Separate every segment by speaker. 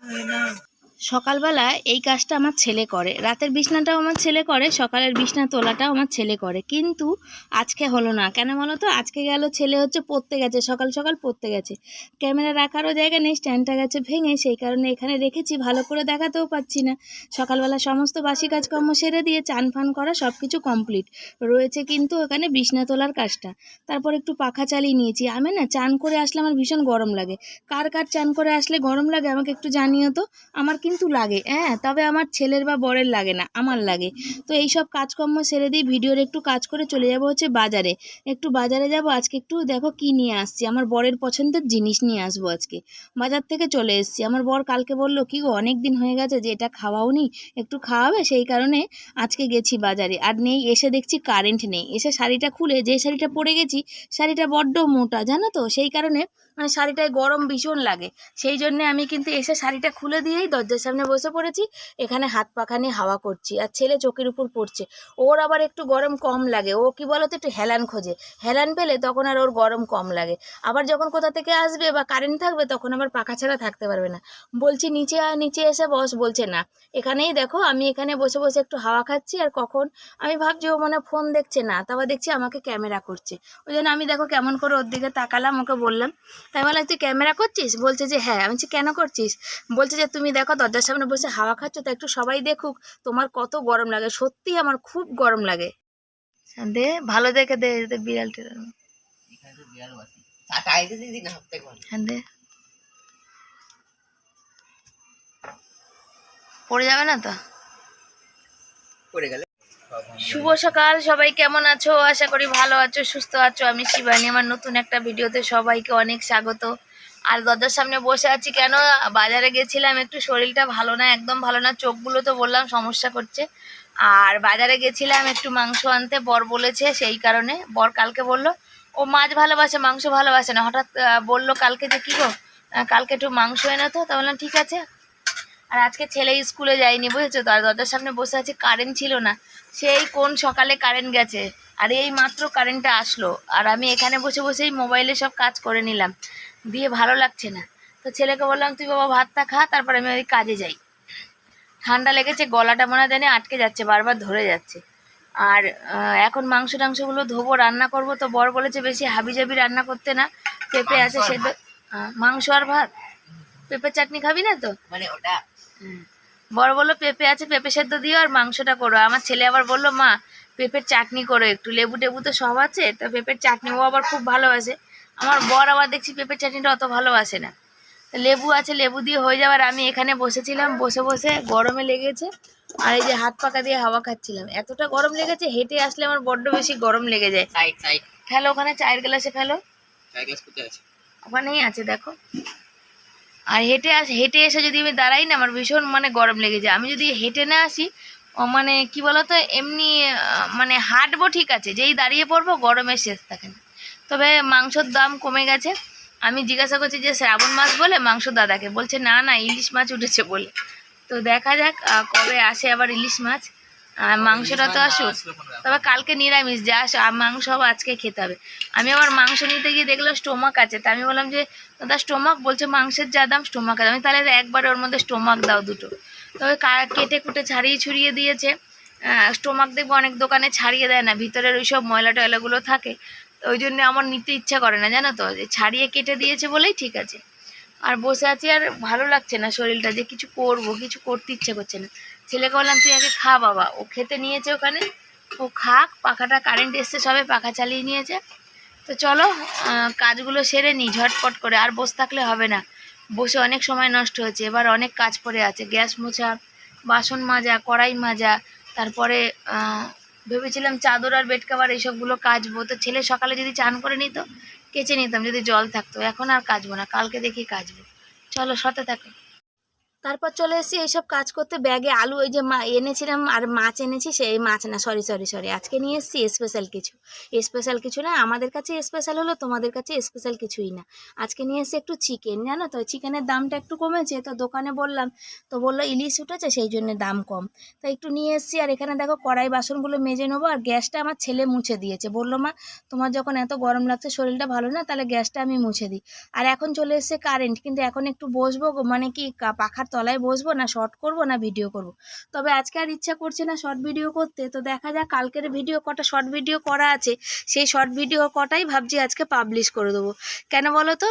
Speaker 1: 哎呀 সকালবেলা এই কাজটা আমার ছেলে করে। রাতের বিছনাটাও আমার ছেলে করে, সকালের বিছনা তোলাটাও আমার ছেলে করে। কিন্তু আজকে হলো না। কেন বলো তো? আজকে গেল ছেলে হচ্ছে পড়তে গেছে, সকাল সকাল পড়তে গেছে। ক্যামেরা রাখারও জায়গা নেই, স্ট্যান্ডটা গেছে ভেঙে, সেই কারণে এখানে রেখেছি, ভালো করে দেখাতেও পাচ্ছি না। সকালবেলা সমস্ত বাসি কাজকর্ম সেরে দিয়ে চান ফান করা সব কিছু কমপ্লিট। রয়েছে কিন্তু ওখানে বিছনা তোলার কাজটা। তারপর একটু পাখা চালিয়ে নিয়েছি। আমি না চান করে আসলে আমার ভীষণ গরম লাগে। কার কার চান করে আসলে গরম লাগে আমাকে একটু জানিও তো? আমার কিন্তু লাগে। হ্যাঁ তবে আমার ছেলের বা বরের লাগে না, আমার লাগে। তো এই সব কাজকর্ম সেরে দিয়ে ভিডিওর একটু কাজ করে চলে যাব হচ্ছে বাজারে। একটু বাজারে যাব, আজকে একটু দেখো কি নিয়ে আসছি। আমার বরের পছন্দের জিনিস নিয়ে আসব আজকে। বাজার থেকে চলে এসেছি। আমার বর কালকে বলল, কি গো অনেক দিন হয়ে গেছে যে এটা খাওয়াও নি, একটু খাওয়াবে? সেই কারণে আজকে গেছি বাজারে। আর নেই, এসে দেখছি কারেন্ট নেই। এসে শাড়িটা খুলে, যে শাড়িটা পরে গেছি, শাড়িটা বড্ড মোটা, জানো তো? সেই কারণে মানে শাড়িটায় গরম ভীষণ লাগে। সেই জন্যে আমি কিন্তু এসে শাড়িটা খুলে দিয়েই দরজার সামনে বসে পড়েছি। এখানে হাত পাখা নিয়ে হাওয়া করছি আর ছেলে চোখের উপর পড়ছে। ওর আবার একটু গরম কম লাগে। ও কি বলতো একটু হেলান খোঁজে। হেলান পেলে তখন আর ওর গরম কম লাগে। আবার যখন কোথা থেকে আসবে বা কারেন্ট থাকবে তখন আবার পাখা ছাড়া থাকতে পারবে না। বলছি, নিচে আয়, নিচে এসে বস। বলছে, না। এখানেই দেখো আমি এখানে বসে বসে একটু হাওয়া খাচ্ছি আর কখন? আমি ভাবছি ও মনে ফোন দেখছে। না, তারপর দেখছি আমাকে ক্যামেরা করছে। ওই জন্য আমি দেখো কেমন করে ওর দিকে তাকালাম, ওকে বললাম তাই বলে তুই ক্যামেরা করছিস? বলছে যে হ্যাঁ। আমি বলছি, কেন করছিস? বলছে যে তুমি দেখো দরজার সামনে বসে হাওয়া খাচ্ছ তো একটু সবাই দেখুক তোমার কত গরম লাগে। সত্যি আমার খুব গরম লাগে। দে ভালো দেখে দে দে বিড়াল টিড়াল। হ্যাঁ পড়ে যাবে না তো?
Speaker 2: পড়ে গেলে
Speaker 1: শুভ সকাল, সবাই কেমন আছো? আশা করি ভালো আছো, সুস্থ আছো। আমি শিবানী, আমার নতুন একটা ভিডিওতে সবাইকে অনেক স্বাগত। আর দরজার সামনে বসে আছি কেন? বাজারে গেছিলাম, একটু শরীরটা ভালো না, একদম ভালো না, চোখগুলো তো বললাম সমস্যা করছে। আর বাজারে গেছিলাম, একটু মাংস আনতে, বর বলেছে সেই কারণে। বর কালকে বলল, ও মাছ ভালোবাসে, মাংস ভালোবাসে না। হঠাৎ বলল কালকে যে, কী গো? কালকে একটু মাংস এনে তো। তা বললাম, ঠিক আছে। আর আজকে ছেলে স্কুলে যায়নি বুঝেছ? তো আর দরজার সামনে বসে আছে কারেন্ট ছিল না। সেই কোন সকালে কারেন্ট গেছে? আর এই মাত্র কারেন্টটা আসলো। আর আমি এখানে বসে বসেই মোবাইলে সব কাজ করে নিলাম। দিয়ে ভালো লাগছে না। তো ছেলেকে বললাম তুই বাবা ভাতটা খা তারপর আমি ওই কাজে যাই। ঠান্ডা লেগেছে গলাটা মনে হয় জানি আটকে যাচ্ছে বারবার ধরে যাচ্ছে। আর এখন মাংস টাংসগুলো ধোবো রান্না করব তো বর বলেছে বেশি হাবি জাবি রান্না করতে না। পেঁপে আছে সেদ্ধ। মাংস আর ভাত। পেঁপে চাটনি খাবি না তো?
Speaker 2: মানে ওটা
Speaker 1: বড় বলল পেঁপে আছে পেঁপে সেদ্ধ দিও আর মাংসটা করো। আমার ছেলে আবার বলল মা পেঁপের চাটনি করো একটু। লেবু টেবু তো সব আছে তো পেঁপের চাটনি ও আবার খুব ভালোবাসে। আমার বর আবার দেখছি পেঁপের চাটনিটা অত ভালোবাসে না। লেবু আছে লেবু দিয়ে হয়ে যাওয়ার আমি এখানে বসেছিলাম বসে বসে গরমে লেগেছে। আর এই যে হাত পাকা দিয়ে হাওয়া খাচ্ছিলাম। এতটা গরম লেগেছে হেঁটে আসলে আমার বড্ড বেশি গরম লেগে যায়। ফেলো ওখানে চায়ের গ্লাসে ফেলো। ওখানেই আছে দেখো। আর হেঁটে আস, হেঁটে এসে যদি আমি দাঁড়াই না, আমার ভীষণ মানে গরম লেগে যায়। আমি যদি হেঁটে না আসি মানে কি বলতো, এমনি মানে হাঁটবো ঠিক আছে, যেই দাঁড়িয়ে পড়ব, গরমের শেষ থাকে না। তবে মাংসর দাম কমে গেছে। আমি জিজ্ঞাসা করছি যে, শ্রাবণ মাস বলে মাংস দাদাকে। বলছে, না না, ইলিশ মাছ উঠেছে বলে। তো দেখা যাক কবে আসে আবার ইলিশ মাছ। আর মাংসটা তো আসুক। তবে কালকে নিরামিষ, যা আর মাংস আজকে খেতে হবে। আমি আবার মাংস নিতে গিয়ে দেখলাম স্টোমাক আছে, তা আমি বললাম যে, দাদা স্টোমাক বলছে মাংসের যা দাম স্টোমাক আছে আমি তাহলে একবার ওর মধ্যে স্টোমাক দাও দুটো। তবে কেটে কুটে ছাড়িয়ে ছুড়িয়ে দিয়েছে। স্টোমাক দেখব অনেক দোকানে ছাড়িয়ে দেয় না, ভিতরের ওই সব ময়লা টয়লাগুলো থাকে। ওই জন্য আমার নিতে ইচ্ছা করে না, জানো তো? ছাড়িয়ে কেটে দিয়েছে বলেই ঠিক আছে। আর বসে আছি আর ভালো লাগছে না শরীরটা, যে কিছু করব, কিছু করতে ইচ্ছে করছে না। ছেলেকে বললাম, তুই আগে খা বাবা। ও খেতে নিয়েছে ওখানে। ও খাক, পাখাটা কারেন্ট এসছে, সবে পাখা চালিয়ে নিয়েছে। তো চলো কাজগুলো সেরে নিই ঝটপট করে, আর বসে থাকলে হবে না। বসে অনেক সময় নষ্ট হয়েছে, এবার অনেক কাজ পড়ে আছে, গ্যাস মোছা, বাসন মাজা, কড়াই মাজা, তারপরে ভেবেছিলাম চাদর আর বেড কাভার এইসবগুলো কাচবো। তো ছেলে সকালে যদি চান করে নিত, কেচে নিতাম, যদি জল থাকতো। এখন আর কাচবো না, কালকে দেখি কাচবো। চলো সতে থাকো। তারপর চলে এসেছি এইসব কাজ করতে। ব্যাগে আলু ওই যে মা এনেছিলাম আর মাছ এনেছি, সেই মাছ না সরি সরি সরি আজকে নিয়ে এসেছি স্পেশাল কিছু। স্পেশাল কিছু না, আমাদের কাছে স্পেশাল হলো, তোমাদের কাছে স্পেশাল কিছুই না। আজকে নিয়ে এসেছি একটু চিকেন জানো তো? চিকেনের দামটা একটু কমেছে, তো দোকানে বললাম, তো বলল ইলিশ উঠেছে, সেই জন্য দাম কম। তো একটু নিয়ে এসেছি, আর এখানে দেখো কড়াই বাসনগুলো মেজে নেব, আর গ্যাসটা আমার ছেলে মুছে দিয়েছে। বলল, মা, তোমার যখন এত গরম লাগছে, শরীরটা ভালো না, তাহলে গ্যাসটা আমি মুছে দিই। আর এখন চলে এসেছে কারেন্ট কিন্তু এখন একটু বসবো মানে কি, কা- পাখার তলায় বসবো না শর্ট করব না ভিডিও করব। তবে আজকে আর ইচ্ছা করছে না শর্ট ভিডিও করতে। তো দেখা যাক, কালকের ভিডিও কটা শর্ট ভিডিও করা আছে, সেই শর্ট ভিডিও কটাই ভাবছি আজকে পাবলিশ করে দেবো। কেন বলো তো?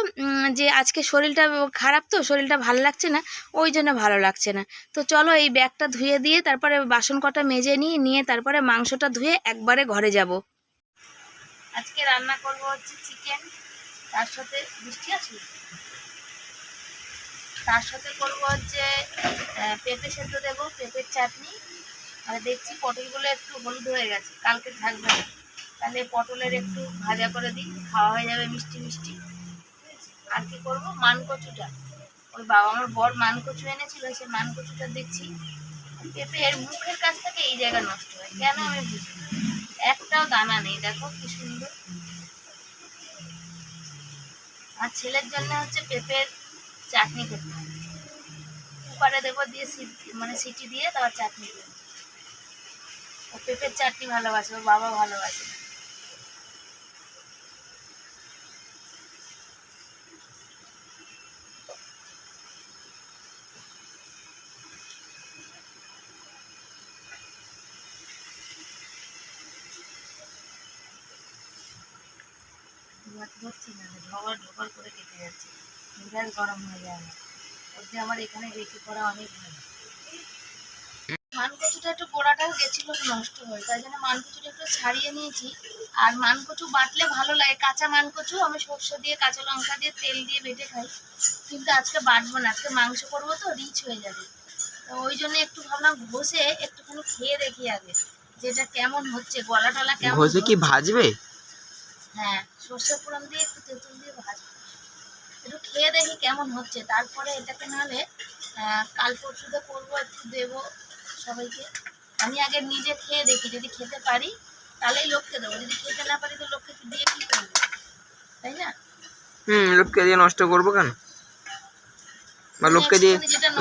Speaker 1: যে আজকে শরীরটা খারাপ তো, শরীরটা ভালো লাগছে না, ওই জন্য ভালো লাগছে না। তো চলো এই ব্যাগটা ধুয়ে দিয়ে, তারপরে বাসন কটা মেজে নিয়ে নিয়ে তারপরে মাংসটা ধুয়ে একবারে ঘরে যাব। আজকে রান্না করব হচ্ছে চিকেন তার সাথে বৃষ্টি আছে? তার সাথে করব হচ্ছে পেঁপে সেদ্ধ দেবো, পেঁপের চাটনি। আর দেখছি পটলগুলো একটু হলুদ হয়ে গেছে, কালকে থাকবে না। তাহলে পটলের একটু ভাজা করে দিই, খাওয়া হয়ে যাবে মিষ্টি মিষ্টি? আর কি করব? মান কচুটা ওই বাবা, আমার বর মান কচু এনেছিল সেই মান কচুটা দেখছি। পেঁপে এর মুখের কাছ থেকে এই জায়গা নষ্ট হয়, কেন আমি বুঝি একটাও দানা নেই, দেখো কি সুন্দর। আর ছেলের জন্য হচ্ছে পেঁপের চাটনি করতে হবে। কুকারে দেবো দিয়ে মানে সিটি দিয়ে তারপর চাটনি দেবো। ও পেঁপের চাটনি ভালোবাসে, ওর বাবা ভালোবাসে। ধোয়া ধরছি করে কেটে যাচ্ছে। মেজাজ গরম হয়ে যায়। যে আমার এখানে রেখে করা অনেক ভালো মান কচুটা একটু গোড়াটাও গেছিল নষ্ট হয়ে তাই জন্য মান কচুটা একটু ছাড়িয়ে নিয়েছি। আর মানকচু বাটলে ভালো লাগে। কাঁচা মানকচু আমি সর্ষে দিয়ে কাঁচা লঙ্কা দিয়ে তেল দিয়ে বেটে খাই। কিন্তু আজকে বাটবো না। আজকে মাংস করব তো রিচ হয়ে যাবে। তো ওই জন্য একটু ভাবলাম ঘষে একটুখানি খেয়ে দেখি আগে যেটা কেমন হচ্ছে গলা টলা কেমন
Speaker 3: ঘষে কি ভাজবে?
Speaker 1: হ্যাঁ সর্ষে ফোড়ন দিয়ে খেয়ে দেখি কেমন হচ্ছে। তারপরে এটাকে নাহলে কাল পরশুতে করব একটু দেবো সবাইকে। আমি আগে নিজে খেয়ে দেখি যদি খেতে পারি তাহলেই লোককে দেবো যদি খেতে না পারি তো লোককে দিয়ে কি করব? তাই না?
Speaker 3: হুম লোককে দিয়ে নষ্ট করব কেন? বা লোককে দিয়ে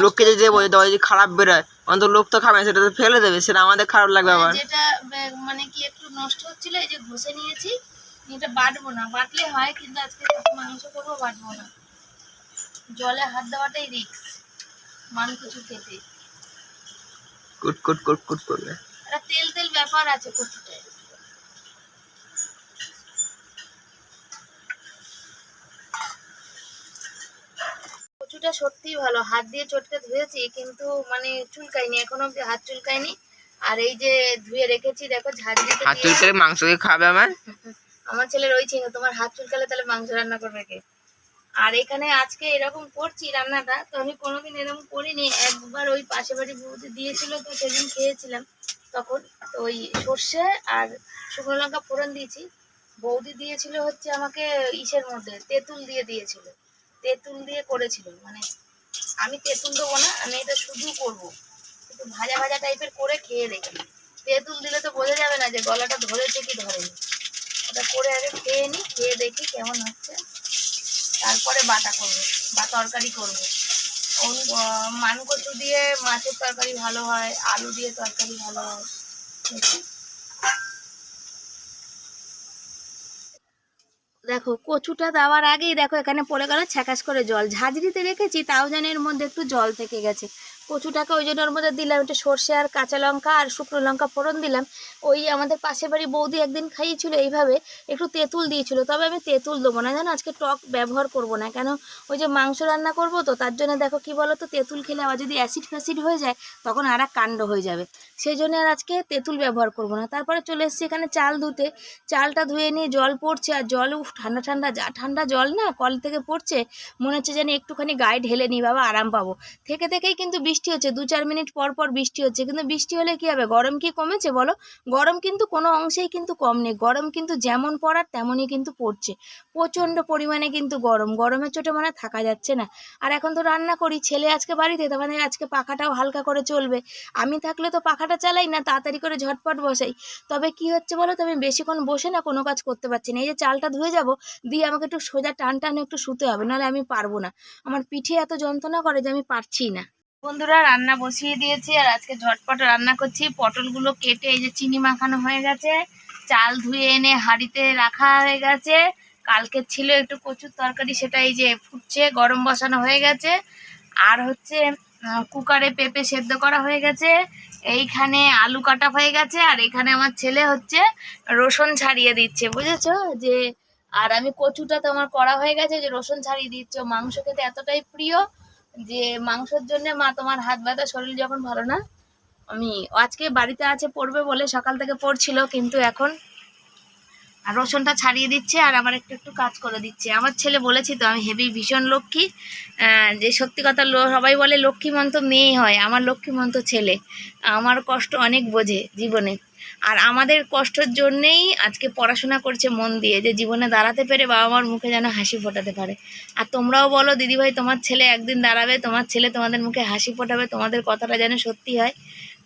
Speaker 3: লোককে যদি দেবো যদি খারাপ বেরোয় অন্তত লোক তো খাবে সেটা তো ফেলে দেবে সেটা আমাদের খারাপ লাগবে আবার।
Speaker 1: যেটা মানে কি একটু নষ্ট হচ্ছিল এই যে ঘষে নিয়েছি এটা বাটবো না বাটলে হয় কিন্তু আজকে মাংস করব বাটবো না। জলে হাত দেওয়াটাই রিস্ক মান কিছু খেতে।
Speaker 3: কুট কুট কুট কুট করবে
Speaker 1: একটা তেল তেল ব্যাপার আছে কচুটায় কচুটা সত্যিই ভালো। হাত দিয়ে চটকে ধুয়েছি কিন্তু মানে চুলকায়নি এখনও অব্দি হাত চুলকায়নি। আর এই যে ধুয়ে রেখেছি দেখো ঝাঁঝরিতে
Speaker 3: হাত
Speaker 1: দিয়ে-
Speaker 3: চুলকালে মাংস খাবে আমার
Speaker 1: আমার ছেলের ওই তোমার হাত চুলকালে তাহলে মাংস রান্না করবে কে? আর এখানে আজকে এরকম করছি রান্নাটা, তো আমি কোনোদিন এরকম করিনি। একবার ওই পাশে বাড়ি বৌদি দিয়েছিল তো, সেদিন খেয়েছিলাম তখন। তো ওই সর্ষে আর শুকনো লঙ্কা ফোড়ন দিয়েছি। বৌদি দিয়েছিল হচ্ছে আমাকে ইসের মধ্যে, তেঁতুল দিয়ে দিয়েছিল। তেঁতুল দিয়ে করেছিল মানে আমি তেঁতুল দেবো না, আমি এটা শুধু করব। একটু ভাজা ভাজা টাইপের করে খেয়ে দেখি। তেঁতুল দিলে তো বোঝা যাবে না যে গলাটা ধরেছে কি ধরেনি। ওটা করে আগে খেয়ে নিই খেয়ে দেখি কেমন হচ্ছে। তারপরে বাটা করব, বা তরকারি করব। মান কচু দিয়ে মাছের তরকারি ভালো হয়, আলু দিয়ে তরকারি ভালো হয়। দেখো, কচুটা দেওয়ার আগেই দেখো, এখানে পড়ে গেল ছ্যাকাশ করে জল। ঝাঁঝরিতে রেখেছি, তাও যেন এর মধ্যে একটু জল থেকে গেছে। কচুটাকে ওই জন্য ওর মধ্যে দিলাম, একটু সর্ষে আর কাঁচা লঙ্কা আর শুকনো লঙ্কা ফোড়ন দিলাম। ওই আমাদের পাশের বাড়ি বৌদি একদিন খাইয়েছিল এইভাবে, একটু তেঁতুল দিয়েছিল। তবে আমি তেঁতুল দেবো না, জানো? আজকে টক ব্যবহার করব না। কেন? ওই যে মাংস রান্না করব তো, তার জন্য দেখো কি বলো তো তেঁতুল খেলে আবার যদি অ্যাসিড ফ্যাসিড হয়ে যায়, তখন আর কাণ্ড হয়ে যাবে। সেই জন্য আর আজকে তেঁতুল ব্যবহার করব না। তারপরে চলে এসেছি এখানে চাল ধুতে। চালটা ধুয়ে নিয়ে জল পড়ছে, আর জল, উফ, ঠান্ডা ঠান্ডা, যা ঠান্ডা জল না, কল থেকে পড়ছে, মনে হচ্ছে যেন একটুখানি গায়ে ঢেলে নিই, বাবা, আরাম পাবো। থেকে থেকেই কিন্তু বৃষ্টি হচ্ছে, দু চার মিনিট পর পর বৃষ্টি হচ্ছে, কিন্তু বৃষ্টি হলে কি হবে? গরম কি কমেছে বলো? গরম কিন্তু কোনো অংশেই কিন্তু কম নেই, গরম কিন্তু যেমন পড়ার তেমনই কিন্তু পড়ছে। প্রচণ্ড পরিমাণে কিন্তু গরম, গরমের চোটে মানে থাকা যাচ্ছে না। আর এখন তো রান্না করি, ছেলে আজকে বাড়িতে, তার মানে আজকে পাখাটাও হালকা করে চলবে। আমি থাকলে তো পাখাটা চালাই না, তাড়াতাড়ি করে ঝটপট বসাই। তবে কি হচ্ছে বলো, তো আমি বেশিক্ষণ বসে না, কোনো কাজ করতে পারছি না। এই যে চালটা ধুয়ে যাব, দিয়ে আমাকে একটু সোজা টান টান একটু শুতে হবে, নাহলে আমি পারব না। আমার পিঠে এত যন্ত্রণা করে যে আমি পারছি না। বন্ধুরা রান্না বসিয়ে দিয়েছি আর আজকে ঝটপট রান্না করছি। পটলগুলো কেটে এই যে চিনি মাখানো হয়ে গেছে। চাল ধুয়ে এনে হাঁড়িতে রাখা হয়ে গেছে। কালকে ছিল একটু কচুর তরকারি, সেটা এই যে ফুটছে, গরম বসানো হয়ে গেছে। আর হচ্ছে কুকারে পেঁপে সেদ্ধ করা হয়ে গেছে। এইখানে আলু কাটা হয়ে গেছে আর এখানে আমার ছেলে হচ্ছে রসুন ছাড়িয়ে দিচ্ছে, বুঝেছ? যে, আর আমি কচুটা তো আমার করা হয়ে গেছে যে রসুন ছাড়িয়ে দিচ্ছ। মাংস খেতে এতটাই প্রিয় যে মাংসের জন্য মা, তোমার হাত ব্যথা, শরীর যখন ভালো না, আমি আজকে বাড়িতে আছে, পড়বে বলে সকাল থেকে পড়ছিল, কিন্তু এখন আর রসুনটা ছাড়িয়ে দিচ্ছে আর আমার একটু একটু কাজ করে দিচ্ছে। আমার ছেলে বলেছি তো, আমি হেভি ভীষণ লক্ষ্মী। যে সত্যি কথা সবাই বলে লক্ষ্মী মন্ত মেয়ে হয়, আমার লক্ষ্মী মন্ত ছেলে। আমার কষ্ট অনেক বোঝে জীবনে। আর আমাদের কষ্টের জন্যেই আজকে পড়াশোনা করছে মন দিয়ে যে জীবনে দাঁড়াতে পেরে বাবা মার মুখে যেন হাসি ফোটাতে পারে। আর তোমরাও বলো, দিদিভাই, তোমার ছেলে একদিন দাঁড়াবে, তোমার ছেলে তোমাদের মুখে হাসি ফোটাবে, তোমাদের কথাটা যেন সত্যি হয়।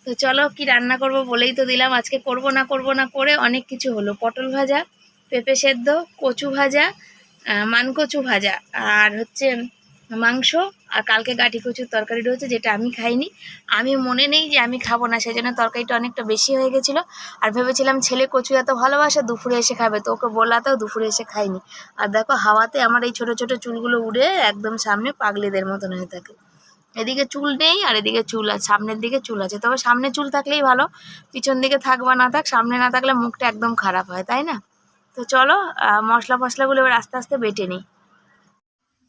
Speaker 1: তো চলো, কি রান্না করব বলেই তো দিলাম। আজকে করব না করব না করে অনেক কিছু হলো। পটল ভাজা, পেঁপে সেদ্ধ, কচু ভাজা মানকচু ভাজা, আর হচ্ছে মাংস আর কালকে গাঠি কচুর তরকারি রয়েছে যেটা আমি খাইনি। আমি মনে নেই যে আমি খাব না, সেই জন্য তরকারিটা অনেকটা বেশি হয়ে গেছিল। আর ভেবেছিলাম ছেলে কচু এত ভালোবাসে দুপুরে এসে খাবে, তো ওকে বলাতেও দুপুরে এসে খাইনি। আর দেখো হাওয়াতে আমার এই ছোট ছোট চুলগুলো উড়ে একদম সামনে পাগলিদের মতন হয়ে থাকে। এদিকে চুল নেই আর এদিকে চুল আছে, সামনের দিকে চুল আছে। তবে সামনে চুল থাকলেই ভালো, পিছন দিকে থাক বা না থাক, সামনে না থাকলে মুখটা একদম খারাপ হয়, তাই না? তো চলো মশলা ফসলাগুলো এবার আস্তে আস্তে বেটে নিই।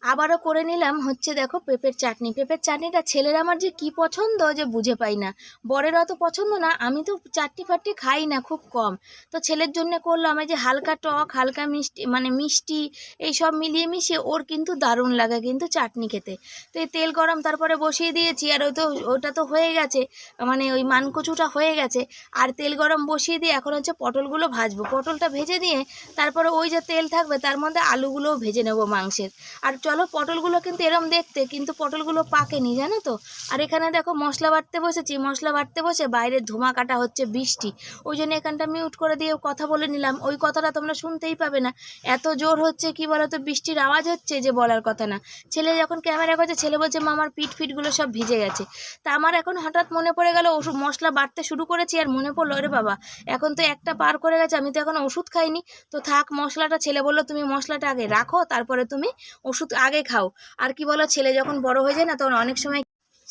Speaker 1: আবারও করে নিলাম, হচ্ছে দেখো পেঁপের চাটনি। পেঁপের চাটনিটা ছেলের আমার যে কি পছন্দ যে বুঝে পাই না। বরের অত পছন্দ না, আমি তো চাটনি ফাটনি খাই না খুব কম। তো ছেলের জন্য করলাম, এই যে হালকা টক, হালকা মিষ্টি মানে মিষ্টি, এই সব মিলিয়ে মিশিয়ে ওর কিন্তু দারুণ লাগে কিন্তু চাটনি খেতে। তো এই তেল গরম তারপরে বসিয়ে দিয়েছি, আর ওই তো, ওটা তো হয়ে গেছে মানে ওই মানকচুটা হয়ে গেছে। আর তেল গরম বসিয়ে দিয়ে এখন হচ্ছে পটলগুলো ভাজবো। পটলটা ভেজে দিয়ে তারপরে ওই যে তেল থাকবে, তার মধ্যে আলুগুলোও ভেজে নেব মাংসের। আর চলো পটলগুলো কিন্তু এরম দেখতে, কিন্তু পটলগুলো পাকেনি, জানো তো? আর এখানে দেখো মশলা বাটতে বসেছি, মশলা বাটতে বসে বাইরে ধোঁয়া কাটা হচ্ছে বৃষ্টি। ওই জন্য এখানটা মিউট করে দিয়ে কথা বলে নিলাম। ওই কথাটা তোমরা শুনতেই পাবে না। এত জোর হচ্ছে কি বলো তো বৃষ্টির আওয়াজ হচ্ছে যে বলার কথা না। ছেলে যখন ক্যামেরা করছে, ছেলে বলছে, মা, আমার পিঠ ফিটগুলো সব ভিজে গেছে। তা আমার এখন হঠাৎ মনে পড়ে গেল, ওষুধ, মশলা বাটতে শুরু করেছি আর মনে পড়ল রে বাবা, এখন তো একটা পার করে গেছে, আমি তো এখন ওষুধ খাইনি। তো থাক, মশলাটা, ছেলে বলল, তুমি মশলাটা আগে রাখো, তারপরে তুমি ওষুধ আগে খাও। আর কি বলো ছেলে যখন বড় হয়ে যায় না তখন অনেক সময়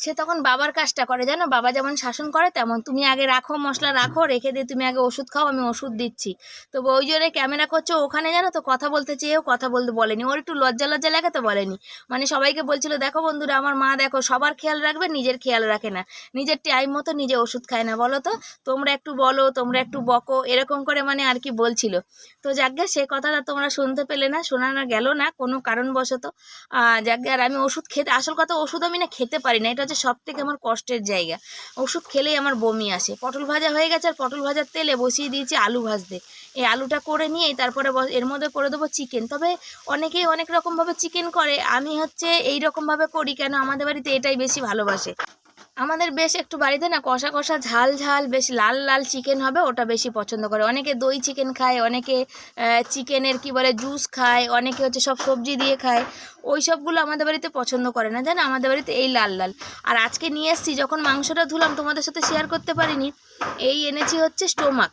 Speaker 1: সে তখন বাবার কাজটা করে, জানো? বাবা যেমন শাসন করে, তেমন তুমি আগে রাখো, মশলা রাখো, রেখে দিয়ে তুমি আগে ওষুধ খাও, আমি ওষুধ দিচ্ছি। তো ওই জন্য ক্যামেরা করছ ওখানে জানো তো কথা বলতে চেয়েও কথা বলতে বলেনি। ওর একটু লজ্জা লজ্জা লাগে তো বলেনি। মানে সবাইকে বলছিল, দেখো বন্ধুরা, আমার মা দেখো, সবার খেয়াল রাখবে, নিজের খেয়াল রাখে না। নিজের টাইম মতো নিজে ওষুধ খায় না, বলো তো? তোমরা একটু বলো, তোমরা একটু বকো, এরকম করে মানে আর কি বলছিল। তো যাকে সে কথাটা তোমরা শুনতে পেলে না, শোনানো গেল না কোনো কারণবশত। যাকে আর আমি ওষুধ খেতে, আসল কথা ওষুধ আমি না খেতে পারি না, এটা হচ্ছে সব থেকে আমার কষ্টের জায়গা। ওষুধ খেলেই আমার বমি আসে। পটল ভাজা হয়ে গেছে আর পটল ভাজার তেলে বসিয়ে দিয়েছি আলু ভাজতে। এই আলুটা করে নিয়ে তারপরে এর মধ্যে করে দেবো চিকেন তবে অনেকেই অনেক রকমভাবে চিকেন করে। আমি হচ্ছে এই রকমভাবে করি কেন আমাদের বাড়িতে এটাই বেশি ভালোবাসে। আমাদের বেশ একটু বাড়িতে না কষা কষা ঝাল ঝাল, বেশ লাল লাল চিকেন হবে, ওটা বেশি পছন্দ করে। অনেকে দই চিকেন খায়, অনেকে চিকেনের কি বলে জুস খায়, অনেকে হচ্ছে সব সবজি দিয়ে খায়। ওই সবগুলো আমাদের বাড়িতে পছন্দ করে না, জানো? আমাদের বাড়িতে এই লাল লাল। আর আজকে নিয়ে এসছি, যখন মাংসটা ধুলাম, তোমাদের সাথে শেয়ার করতে পারিনি, এই এনেছি হচ্ছে স্টোমাক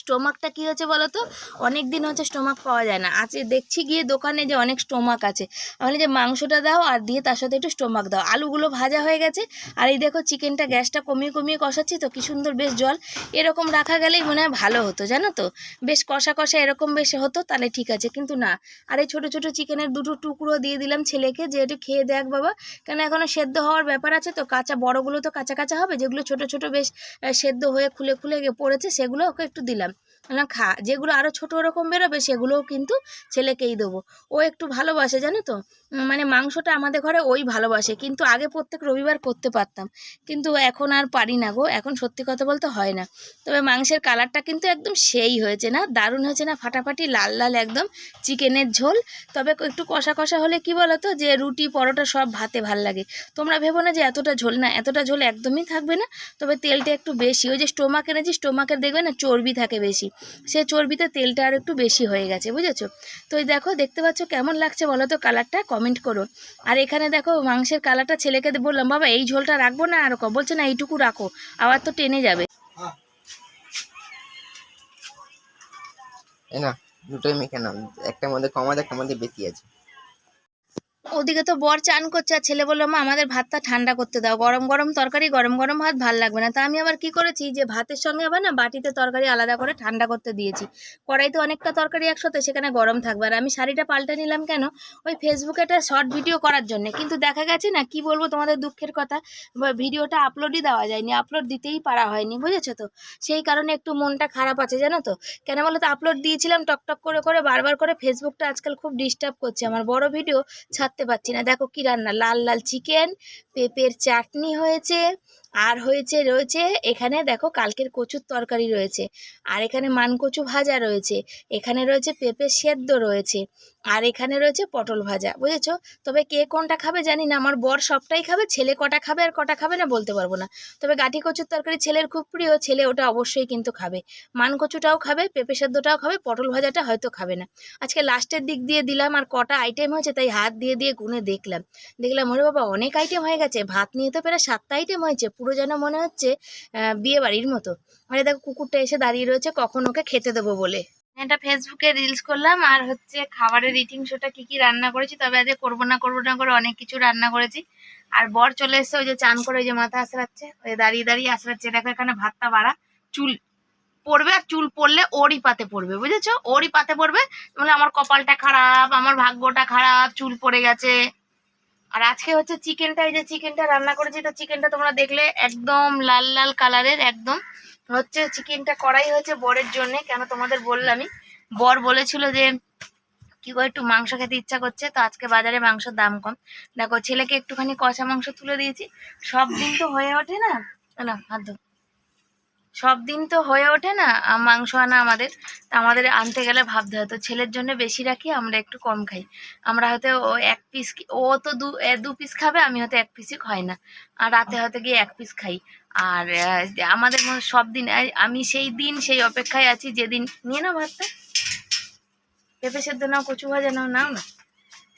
Speaker 1: স্টোমাকটা কি হচ্ছে বলো তো অনেক দিন হচ্ছে স্টোমাক পাওয়া যায় না। আছে দেখছি গিয়ে দোকানে যে অনেক স্টোমাক আছে। আমি যে মাংসটা দাও আর দিয়ে তার সাথে একটু স্টোমাক দাও। আলুগুলো ভাজা হয়ে গেছে। আর এই দেখো চিকেনটা গ্যাসটা কমিয়ে কমিয়ে কষাচ্ছি তো, কি সুন্দর বেশ জল। এরকম রাখা গেলেই মনে হয় ভালো হতো, জানো তো? বেশ কষা কষা এরকম বেশ হতো, তাহলে ঠিক আছে। কিন্তু না। আর এই ছোটো ছোটো চিকেনের দুটো টুকরো দিয়ে দিলাম ছেলেকে, যে একটু খেয়ে দেখ বাবা। কেন এখনও সেদ্ধ হওয়ার ব্যাপার আছে তো, কাঁচা বড়গুলো তো কাঁচা কাঁচা হবে, যেগুলো ছোটো ছোটো বেশ সেদ্ধ হয়ে খুলে খুলে পড়েছে, সেগুলো ওকে একটু দিলাম। না খা, যেগুলো আরও ছোটো রকম বেরোবে সেগুলোও কিন্তু ছেলেকেই দেবো। ও একটু ভালোবাসে, জানো তো? মানে মাংসটা আমাদের ঘরে ওই ভালোবাসে। কিন্তু আগে প্রত্যেক রবিবার করতে পারতাম। কিন্তু এখন আর পারি না গো। এখন সত্যি কথা বলতে হয় না। তবে মাংসের কালারটা কিন্তু একদম সেই হয়েছে না? দারুণ হয়েছে না? ফাটাফাটি, লাল লাল একদম চিকেনের ঝোল। তবে একটু কষা কষা হলে কি বলো তো যে রুটি, পরোটা সব ভাতে ভালো লাগে। তোমরা ভেবো না যে এতটা ঝোল না, এতটা ঝোল একদমই থাকবে না। তবে তেলটা একটু বেশি। ওই যে স্টোমাক এনেছি, স্টোমাকের দেখবে না চর্বি থাকে বেশি। সে চর্বিতে তেলটা আর একটু বেশি হয়ে গেছে, বুঝেছ? তো দেখো, দেখতে পাচ্ছ কেমন লাগছে বলো তো কালারটা? কমেন্ট করো। আর এখানে দেখো মাংসের কালারটা ছেলেকে বললাম, বাবা, এই ঝোলটা রাখব না আর বলছে, না, এইটুকু রাখো। আবার তো টেনে যাবে।
Speaker 3: এই না, দুটোই মেখে নাও। একটার মধ্যে কম আছে, একটার মধ্যে বেশি আছে।
Speaker 1: ওদিকে তো বর চান করছে, আর ছেলে বলল, মা, আমাদের ভাতটা ঠান্ডা করতে দাও। গরম গরম তরকারি, গরম গরম ভাত ভালো লাগবে না। তা আমি আবার কি করেছি, যে ভাতের সঙ্গে আবার না বাটিতে তরকারি আলাদা করে ঠান্ডা করতে দিয়েছি। কড়াইতে অনেকটা তরকারি একসাথে, সেখানে গরম থাকবে। আর আমি শাড়িটা পাল্টে নিলাম কেন? ওই ফেসবুকে একটা শর্ট ভিডিও করার জন্য। কিন্তু দেখা গেছে না, কি বলব তোমাদের দুঃখের কথা ভিডিওটা আপলোডই দেওয়া যায়নি আপলোড দিতেই পারা হয়নি, বুঝেছ তো? সেই কারণে একটু মনটা খারাপ আছে, জানো তো? কেন বলো তো আপলোড দিয়েছিলাম টকটক করে করে, বারবার করে ফেসবুকটা আজকাল খুব ডিস্টার্ব করছে। আমার বড় ভিডিও ছাড়তে পারছি না। দেখো কি রান্না লাল লাল চিকেন পেঁপের চাটনি হয়েছে। আর হয়েছে, রয়েছে এখানে দেখো কালকের কচুর তরকারি রয়েছে। আর এখানে মানকচু ভাজা রয়েছে। এখানে রয়েছে পেঁপে সেদ্ধ রয়েছে। আর এখানে রয়েছে পটল ভাজা, বুঝেছ? তবে কে কোনটা খাবে জানি না। আমার বর সবটাই খাবে, ছেলে কটা খাবে আর কটা খাবে না বলতে পারব না। তবে গাঠি কচুর তরকারি ছেলের খুব প্রিয়, ছেলে ওটা অবশ্যই কিন্তু খাবে। মান কচুটাও খাবে, পেঁপে সেদ্ধটাও খাবে, পটল ভাজাটা হয়তো খাবে না। আজকে লাস্টের দিক দিয়ে দিলাম আর কটা আইটেম হয়েছে, তাই হাত দিয়ে দিয়ে গুনে দেখলাম। দেখলাম, ওরে বাবা, অনেক আইটেম হয়ে গেছে। ভাত নিয়ে তো প্রায় সাতটা আইটেম হয়েছে। পুরো যেন মনে হচ্ছে বিয়ে বাড়ির মতো। আরে দেখো, কুকুরটা এসে দাঁড়িয়ে রয়েছে, কখন ওকে খেতে দেবো বলে। এটা ফেসবুকে রিলস করলাম, আর হচ্ছে খাবারের রিটিং শোটা কি কি রান্না করেছি, তবে আজকে করব না করব না করে অনেক কিছু রান্না করেছি। আর বর চলে এসছে, ওই যে চান করে, ওই যে মাথা আসরাচ্ছে ওই দাঁড়িয়ে দাঁড়িয়ে আসরাচ্ছে দেখো এখানে ভাতটা বাড়া, চুল পড়বে আর চুল পড়লে ওরই পাতে পড়বে, বুঝেছ? ওরই পাতে পড়বে বলে আমার কপালটা খারাপ, আমার ভাগ্যটা খারাপ, চুল পড়ে গেছে। আর আজকে হচ্ছে চিকেনটা, এই যে চিকেনটা রান্না করেছি, তো চিকেনটা তোমরা দেখলে একদম লাল লাল কালারের একদম। হচ্ছে চিকেনটা করাই হয়েছে বরের জন্য, কেন তোমাদের বললামই। বর বলেছিল যে, কি করে একটু মাংস খেতে ইচ্ছা করছে, তো আজকে বাজারে মাংসের দাম কম। দেখো, ছেলেকে একটুখানি কষা মাংস তুলে দিয়েছি। সব দিন তো হয়ে ওঠে না। না হাত। সব দিন তো হয়ে ওঠে না মাংস আনা আমাদের। আমাদের আনতে গেলে ভাবতে হয়, তো ছেলের জন্য বেশি রাখি, আমরা একটু কম খাই। আমরা হয়তো ও এক পিস ও তো দু দু পিস খাবে, আমি হয়তো এক পিসই খাই না। আর রাতে হয়তো গিয়ে এক পিস খাই। আর আমাদের সব দিন আমি সেই দিন সেই অপেক্ষায় আছি, যেদিন, নিয়ে নাও ভাতটা। পেঁপে সেদ্ধ নাও, কচু ভাজা নাও নাও না।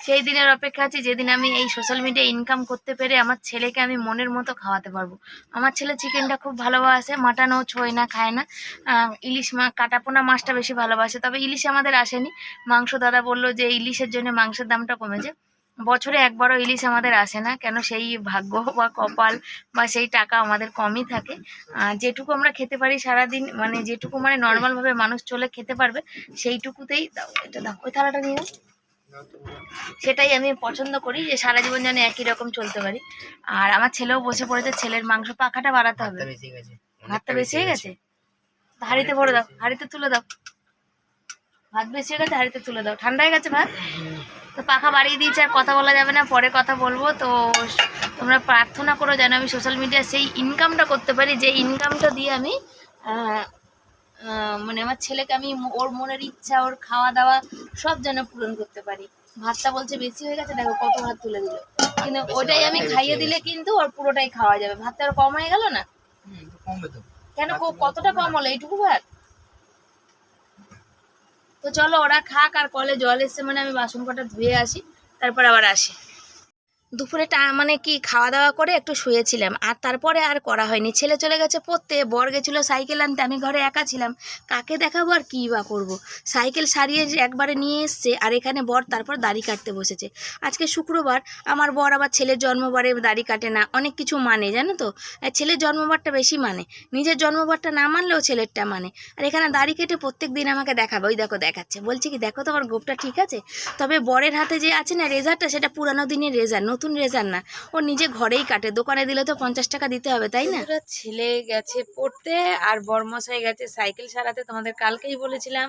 Speaker 1: সেই দিনের অপেক্ষা আছে যেদিন আমি এই সোশ্যাল মিডিয়া ইনকাম করতে পেরে আমার ছেলেকে আমি মনের মতো খাওয়াতে পারব। আমার ছেলে চিকেনটা খুব ভালোবাসে মাটনও ছোয় না, খায় না। ইলিশ মা, কাটাপোনা মাছটা বেশি ভালোবাসে, তবে ইলিশ আমাদের আসেনি। মাংস দাদা বলল যে ইলিশের জন্য মাংসের দামটা কমেছে। বছরে একবারও ইলিশ আমাদের আসে না, কেন সেই ভাগ্য বা কপাল বা সেই টাকা আমাদের কমই থাকে। যেটুকু আমরা খেতে পারি সারাদিন মানে যেটুকু মানে নর্মালভাবে মানুষ চলে খেতে পারবে, সেইটুকুতেই দাও, এটা দাও। ওই থালাটা নিয়ে। সেটাই আমি পছন্দ করি যে সারা জীবন যেন একই রকম চলতে পারি। আর আমার ছেলেও বসে পড়েছে ছেলের মাংস পাখাটা বাড়াতে হবে। ভাতটা বেশি হয়ে গেছে? হাঁড়িতে ভরে দাও হাঁড়িতে তুলে দাও। ভাত বেশি হয়ে গেছে হাঁড়িতে তুলে দাও। ঠান্ডা হয়ে গেছে ভাত? তো পাখা বাড়িয়ে দিয়েছে আর কথা বলা যাবে না পরে কথা বলব। তো তোমরা প্রার্থনা করো যেন আমি সোশ্যাল মিডিয়া সেই ইনকামটা করতে পারি যে ইনকামটা দিয়ে আমি মানে আমার ছেলেকে আমি ওর মনের ইচ্ছা ওর খাওয়া দাওয়া সব যেন পূরণ করতে পারি। ভাতটা বলছে বেশি হয়ে গেছে দেখো কত ভাত তুলে দিল। কিন্তু ওটাই আমি খাইয়ে দিলে কিন্তু ওর পুরোটাই খাওয়া যাবে। ভাতটা আর কম হয়ে গেল না? কেন কতটা কম হলো? এইটুকু ভাত? তো চলো ওরা খাক আর কলে জল এসছে মানে আমি বাসন কটা ধুয়ে আসি তারপর আবার আসি। দুপুরে মানে কি খাওয়া দাওয়া করে একটু শুয়েছিলাম। আর তারপরে আর করা হয়নি। ছেলে চলে গেছে পড়তে, বর গেছিল সাইকেল আনতে, আমি ঘরে একা ছিলাম। কাকে দেখাবো আর কী বা করব? সাইকেল সারিয়ে একবারে নিয়ে এসছে, আর এখানে বর তারপর দাড়ি কাটতে বসেছে। আজকে শুক্রবার, আমার বর আবার ছেলের জন্মবারে দাড়ি কাটে না, অনেক কিছু মানে জানো তো? ছেলের জন্মবারটা বেশি মানে। নিজের জন্মবারটা না মানলেও ছেলেরটা মানে। আর এখানে দাড়ি কেটে প্রত্যেক দিন আমাকে দেখাবে। ওই দেখো দেখাচ্ছে। বলছি কি, দেখো তো আমার গোপটা ঠিক আছে? তবে বরের হাতে যে আছে না রেজারটা সেটা পুরানো দিনের রেজার নতুন রেজার না। ও নিজে ঘরেই কাটে, দোকানে দিলে তো পঞ্চাশ টাকা দিতে হবে, তাই না? ছেলে গেছে পড়তে আর বরমশাই গেছে সাইকেল সারাতে। তোমাদের কালকেই বলেছিলাম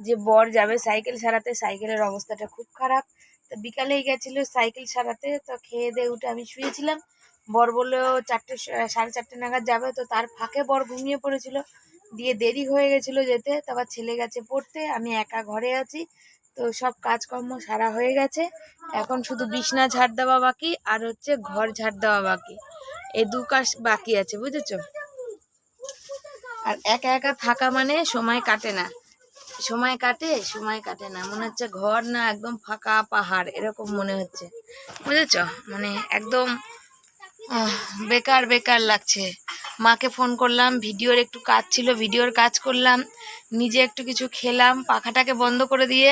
Speaker 1: যে বর যাবে সাইকেল সারাতে, সাইকেলের অবস্থাটা খুব খারাপ। তো বিকালেই গেছিল সাইকেল সারাতে, তো খেয়ে দিয়ে উঠে আমি শুয়েছিলাম। বর বলল, চারটে, সাড়ে চারটে নাগাদ যাবে। তো তার ফাঁকে বর ঘুমিয়ে পড়েছিল। দিয়ে দেরি হয়ে গেছিল যেতে। তারপর ছেলে গেছে পড়তে, আমি একা ঘরে আছি। তো সব কাজকর্ম সারা হয়ে গেছে। এখন শুধু বিছনা ঝাড় দেওয়া বাকি, আর হচ্ছে ঘর ঝাড় দেওয়া বাকি। এই দু কাজ বাকি আছে, বুঝেছ? আর একা একা থাকা মানে সময় কাটে না। সময় কাটে সময় কাটে না। মনে হচ্ছে ঘর না একদম ফাঁকা পাহাড়, এরকম মনে হচ্ছে। বুঝেছ? মানে একদম বেকার বেকার লাগছে। মাকে ফোন করলাম, ভিডিওর একটু কাজ ছিল, ভিডিওর কাজ করলাম। নিজে একটু কিছু খেলাম, পাখাটাকে বন্ধ করে দিয়ে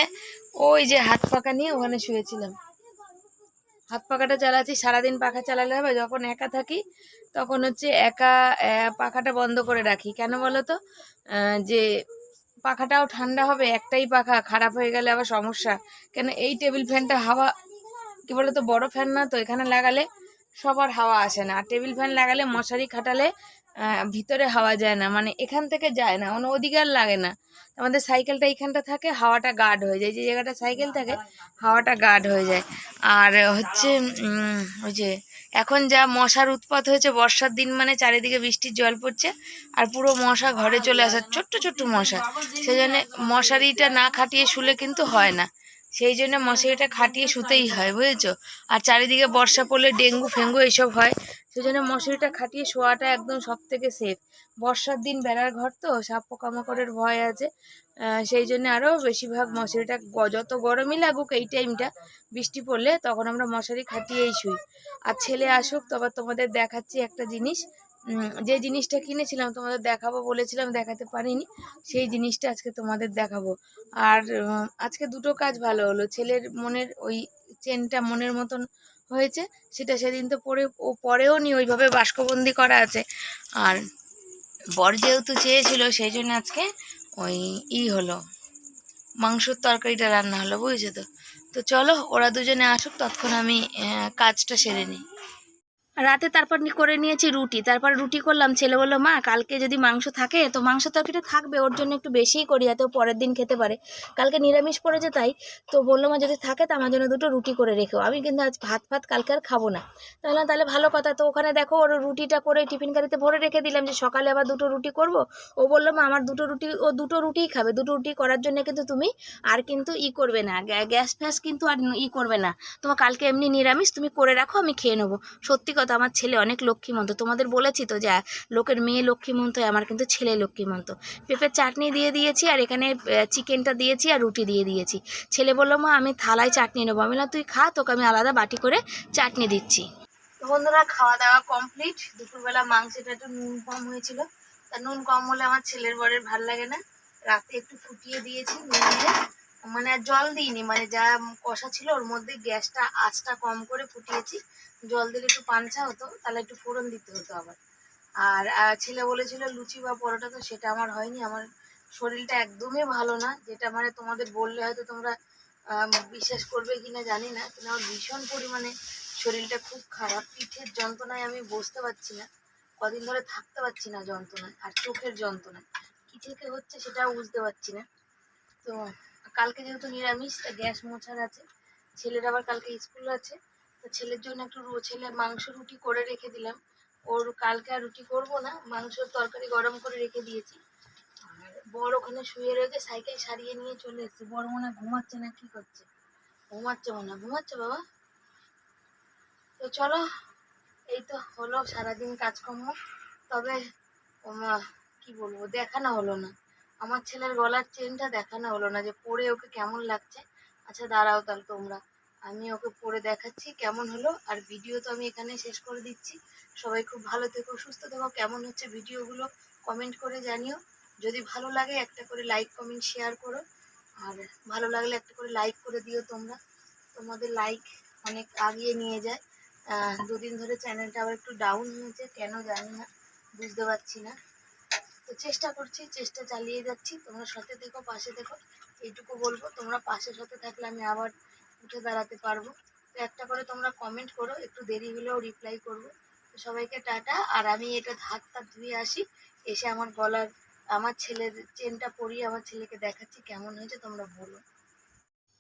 Speaker 1: ওই যে হাত পাখা নিয়ে ওখানে শুয়েছিলাম। হাত পাখাটা চালাচ্ছি, সারাদিন পাখা চালালে হবে। যখন একা থাকি, তখন হচ্ছে একা পাখাটা বন্ধ করে রাখি। কেন বলো তো? যে পাখাটাও ঠান্ডা হবে, একটাই পাখা, খারাপ হয়ে গেলে আবার সমস্যা। কেন এই টেবিল ফ্যানটা হাওয়া, কি বলো তো বড় ফ্যান না তো, এখানে লাগালে সবার হাওয়া আসে না। আর টেবিল ফ্যান লাগালে মশারি খাটালে ভিতরে হাওয়া যায় না মানে এখান থেকে যায় না মানে ওদিকে আর লাগে না। আমাদের সাইকেলটা এইখানটা থাকে, হাওয়াটা গার্ড হয়ে যায়, যে জায়গাটা সাইকেল থাকে, হাওয়াটা গার্ড হয়ে যায়। আর হচ্ছে ওই যে এখন যা মশার উৎপাত হয়েছে, বর্ষার দিন মানে চারিদিকে বৃষ্টির জল পড়ছে, আর পুরো মশা ঘরে চলে আসে, ছোট্ট ছোট্ট মশা। সেই জন্য মশারিটা না খাটিয়ে শুলে কিন্তু হয় না। সেই জন্য মশারিটা খাটিয়ে শুতেই হয়, বুঝেছ? আর চারিদিকে বর্ষা পড়লে ডেঙ্গু, ফেঙ্গু এইসব হয়। সেই জন্য মশারিটা খাটিয়ে শোয়াটা একদম সব থেকে সেফ বর্ষার দিন বেড়ার ঘর তো সাপ পোকামাকড়ের ভয় আছে। সেই জন্য আরও বেশিরভাগ মশারিটা যত গরমই লাগুক এই টাইমটা বৃষ্টি পড়লে তখন আমরা মশারি খাটিয়েই শুই। আর ছেলে আসুক, তবে তোমাদের দেখাচ্ছি একটা জিনিস। যে জিনিসটা কিনেছিলাম, তোমাদের দেখাবো বলেছিলাম, দেখাতে পারিনি, সেই জিনিসটা আজকে তোমাদের দেখাবো। আর আজকে দুটো কাজ ভালো হলো। ছেলের মনের ওই চেনটা মনের মতন হয়েছে, সেটা সেদিন তো পরে, ও পরেও নি, ওইভাবে বাষ্কবন্দি করা আছে। আর বর যেহেতু চেয়েছিল, সেই জন্য আজকে ওই ই হলো, মাংসর তরকারিটা রান্না হলো, বুঝেছ তো? তো চলো, ওরা দুজনে আসুক, ততক্ষণ আমি কাজটা সেরে নিই। রাতে তারপর করে নিয়েছি রুটি। তারপর রুটি করলাম, ছেলে বলল, মা, কালকে যদি মাংস থাকে, তো মাংস তরকারিটা থাকবে, ওর জন্য একটু বেশিই করি, যাতে ও পরের দিন খেতে পারে। কালকে নিরামিষ পড়েছে তাই, তো বলল, মা, যদি থাকে, তো আমার জন্য দুটো রুটি করে রেখো। আমি কিন্তু আজ ভাত ফাত কালকে আর খাব না। তাহলে তাহলে ভালো কথা। তো ওখানে দেখো, ওর রুটিটা করে টিফিন গাড়িতে ভরে রেখে দিলাম যে সকালে আবার দুটো রুটি করব। ও বলল, মা, আমার দুটো রুটি, ও দুটো রুটিই খাবে। দুটো রুটি করার জন্য কিন্তু তুমি আর কিন্তু ই করবে না। গ্যা- গ্যাস ফ্যাস কিন্তু আর ই করবে না। তোমার কালকে এমনি নিরামিষ, তুমি করে রাখো, আমি খেয়ে নেব। সত্যি কথা আমার ছেলে অনেক লক্ষ্মীমন্ত। তোমাদের বলেছি তো যে, লোকের মেয়ে লক্ষ্মীমন্ত, আমার কিন্তু ছেলে লক্ষ্মীমন্ত। পেঁপের চাটনি দিয়ে দিয়েছি আর এখানে চিকেনটা দিয়েছি আর রুটি দিয়ে দিয়েছি। ছেলে বলল, মা, আমি থালায় চাটনি নেব। আমি বললাম, তুই খা, তোকে আমি আলাদা বাটি করে চাটনি দিচ্ছি। তো বন্ধুরা খাওয়া দাওয়া কমপ্লিট। দুপুরবেলা মাংসটা একটু নুন কম হয়েছিল। তা নুন কম হলে আমার ছেলের বরের ভালো লাগে না। রাতে একটু ফুটিয়ে দিয়েছি নুন দিয়ে। মানে জল দিইনি মানে যা কষা ছিল ওর মধ্যে গ্যাসটা, আঁচটা কম করে ফুটিয়েছি। জল দিলে একটু পাঞ্চা হতো, তাহলে একটু ফোড়ন দিতে হতো আবার। আর ছেলে বলেছিল লুচি বা পরোটা তো সেটা আমার হয়নি, আমার শরীরটা একদমই ভালো না, যেটা মানে তোমাদের বললে হয়তো তোমরা বিশ্বাস করবে কিনা জানি না, কিন্তু আমার ভীষণ পরিমাণে শরীরটা খুব খারাপ। পিঠের যন্ত্রণায় আমি বসতে পারছি না, কদিন ধরে থাকতে পারছি না যন্ত্রণায়, আর চোখের যন্ত্রণায়। কী থেকে হচ্ছে সেটাও বুঝতে পারছি না। তো কালকে যেহেতু নিরামিষ গ্যাস মোছার আছে। ছেলের আবার কালকে স্কুল আছে, তো ছেলের জন্য একটু ছেলের মাংস রুটি করে রেখে দিলাম। ওর কালকে আর রুটি করব না, মাংসর তরকারি গরম করে রেখে দিয়েছি। আর বড় ওখানে শুয়ে রয়েছে, সাইকেল সারিয়ে নিয়ে চলে এসেছে। বড় মনে ঘুমাচ্ছে না, কি করছে? ঘুমাচ্ছে মনে ঘুমাচ্ছে বাবা। তো চলো, এই তো হলো সারাদিন কাজকর্ম। তবে কি বলব দেখানো হলো না। আমার ছেলের গলার চেনটা দেখানো হলো না যে পরে ওকে কেমন লাগছে। আচ্ছা দাঁড়াও তাহলে তোমরা। আমি ওকে পরে দেখাচ্ছি কেমন হলো, আর ভিডিও তো আমি এখানে শেষ করে দিচ্ছি। সবাই খুব ভালো থেকো, সুস্থ থেকো। কেমন হচ্ছে ভিডিওগুলো কমেন্ট করে জানিও। যদি ভালো লাগে একটা করে লাইক কমেন্ট শেয়ার করো। আর ভালো লাগলে একটা করে লাইক করে দিও তোমরা। তোমাদের লাইক অনেক আগিয়ে নিয়ে যায়। দুদিন ধরে চ্যানেলটা আবার একটু ডাউন হয়েছে, কেন জানি না, বুঝতে পারছি না। তো চেষ্টা করছি, চেষ্টা চালিয়ে যাচ্ছি। তোমরা সাথে দেখো, পাশে দেখো, এইটুকু বলব। তোমরা পাশে সাথে থাকলে আমি আবার উঠে দাঁড়াতে পারব। তো একটা করে তোমরা কমেন্ট করো, একটু দেরি হলেও রিপ্লাই করব। তো সবাইকে টাটা। আর আমি এটা হাত তাত ধুয়ে আসি, এসে আমার গলার, আমার ছেলের চেনটা পরিয়ে আমার ছেলেকে দেখাচ্ছি, কেমন হয়েছে তোমরা বলো।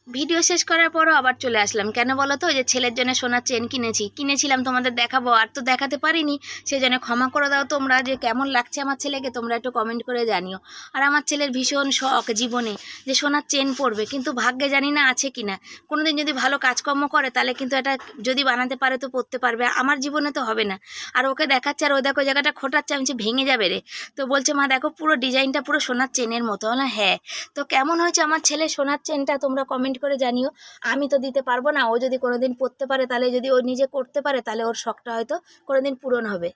Speaker 1: ভিডিও শেষ করার পরও আবার চলে আসলাম। কেন বলো তো যে ছেলের জন্য সোনার চেন কিনেছি। কিনেছিলাম, তোমাদের দেখাবো, আর তো দেখাতে পারিনি। সেই জন্য ক্ষমা করে দাও তোমরা, যে কেমন লাগছে আমার ছেলেকে তোমরা একটু কমেন্ট করে জানিও। আর আমার ছেলের ভীষণ শখ জীবনে, যে সোনার চেন পড়বে কিন্তু ভাগ্যে জানি না আছে কি না। কোনোদিন যদি ভালো কাজকর্ম করে, তাহলে কিন্তু এটা যদি বানাতে পারে তো পড়তে পারবে। আমার জীবনে তো হবে না। আর ওকে দেখাচ্ছে, আর ও দেখো জায়গাটা খোটাচ্ছে, আমি ভেঙে যাবে রে। তো বলছে, মা, দেখো পুরো ডিজাইনটা পুরো সোনার চেনের মতো। না হ্যাঁ। তো কেমন হয়েছে আমার ছেলে সোনার চেনটা তোমরা কমেন্ট করে জানিও। আমি তো দিতে পারব না, ও যদি কোনোদিন পড়তে পারে, তাহলে যদি ও নিজে করতে পারে, তাহলে ওর শখটা হয়তো কোনোদিন পূরণ হবে।